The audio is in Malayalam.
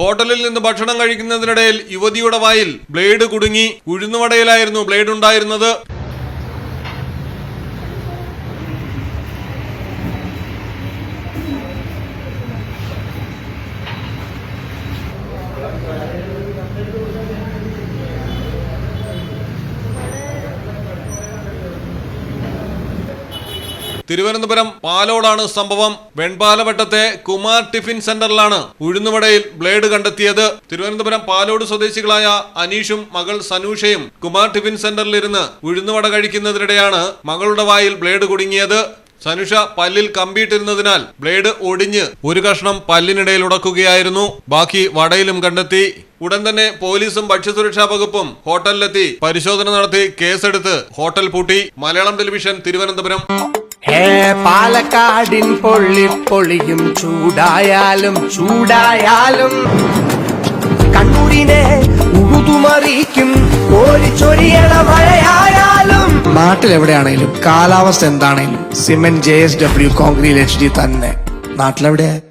ഹോട്ടലിൽ നിന്ന് ഭക്ഷണം കഴിക്കുന്നതിനിടയിൽ യുവതിയുടെ വായിൽ ബ്ലേഡ് കുടുങ്ങി ഉഴുന്നുവടയിലായിരുന്നു ബ്ലേഡ് ഉണ്ടായിരുന്നത്. തിരുവനന്തപുരം പാലോടാണ് സംഭവം. വെൺപാലവട്ടത്തെ കുമാർ ടിഫിൻ സെന്ററിലാണ് ഉഴുന്നുവടയിൽ ബ്ലേഡ് കണ്ടെത്തിയത്. തിരുവനന്തപുരം പാലോട് സ്വദേശികളായ അനീഷും മകൾ സനൂഷയും കുമാർ ടിഫിൻ സെന്ററിലിരുന്ന് ഉഴുന്നുവട കഴിക്കുന്നതിനിടെയാണ് മകളുടെ വായിൽ ബ്ലേഡ് കുടുങ്ങിയത്. സനുഷ പല്ലിൽ കമ്പിയിട്ടിരുന്നതിനാൽ ബ്ലേഡ് ഒടിഞ്ഞ് ഒരു കഷ്ണം പല്ലിനിടയിൽ ഉടക്കുകയായിരുന്നു. ബാക്കി വടയിലും കണ്ടെത്തി. ഉടൻ തന്നെ പോലീസും ഭക്ഷ്യസുരക്ഷാ വകുപ്പും ഹോട്ടലിലെത്തി പരിശോധന നടത്തി കേസെടുത്ത് ഹോട്ടൽ പൂട്ടി. മലയാളം ടെലിവിഷൻ തിരുവനന്തപുരം. പാലക്കാടിൻ പൊള്ളി പൊളിയും ചൂടായാലും ചൂടായാലും. കണ്ണൂരിനെ ഉഴുതുമറിയിക്കും കോരിച്ചൊരിയണ മഴയായാലും. നാട്ടിലെവിടെയാണേലും കാലാവസ്ഥ എന്താണേലും cement J S W concrete H D തന്നെ. നാട്ടിലെവിടെ